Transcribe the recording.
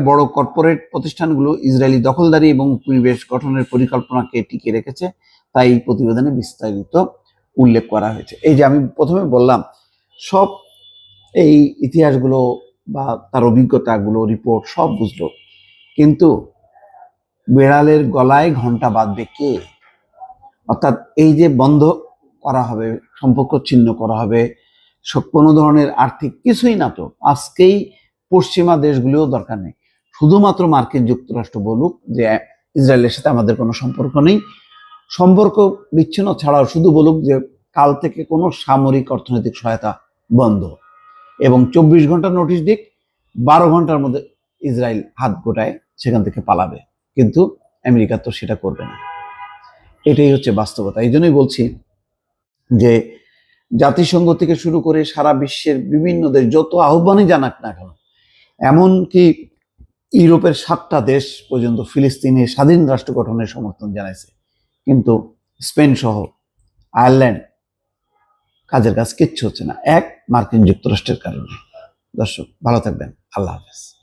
বড় কর্পোরেট প্রতিষ্ঠানগুলো ইসরায়েলি দখলদারি এবং পরিবেশ গঠনের পরিকল্পনাকে টিকিয়ে রেখেছে, তাই প্রতিবেদনে বিস্তারিত উল্লেখ করা হয়েছে। এই যে আমি প্রথমে বললাম, সব এই ইতিহাসগুলো বা তার অভিজ্ঞতাগুলো রিপোর্ট সব বুঝলো। কিন্তু বেড়ালের গলায় ঘণ্টা বাঁধবে কে? অর্থাৎ এই যে বন্ধ করা হবে, সম্পর্ক ছিন্ন করা হবে কোনো ধরনের আর্থিক কিছুই না তো। আজকেই পশ্চিমা দেশগুলিও দরকার নেই। শুধুমাত্র মার্কিন যুক্তরাষ্ট্র বলুক যে ইসরায়েলের সাথে আমাদের কোনো সম্পর্ক নেই, সম্পর্ক বিচ্ছিন্ন ছাড়াও শুধু বলুক যে কাল থেকে কোনো সামরিক অর্থনৈতিক সহায়তা বন্ধ। এবং চব্বিশ ঘণ্টা নোটিশ দিক, বারো ঘণ্টার মধ্যে ইসরায়েল হাত গোটায় সেখান থেকে পালাবে। কিন্তু আমেরিকা তো সেটা করবে না। এটাই হচ্ছে বাস্তবতা। এই জন্যই বলছি যে জাতিসংঘ থেকে শুরু করে সারা বিশ্বের বিভিন্ন দেশ যত আহ্বানই জানাক না কেন, এমনকি ইউরোপের সাতটা দেশ পর্যন্ত ফিলিস্তিনে স্বাধীন রাষ্ট্র গঠনের সমর্থন জানাইছে। কিন্তু স্পেন সহ আয়ারল্যান্ড কাজের কাজ কিচ্ছু হচ্ছে না। এক, মার্কিন যুক্তরাষ্ট্রের কারণে। দর্শক, ভালো থাকবেন। আল্লাহ হাফেজ।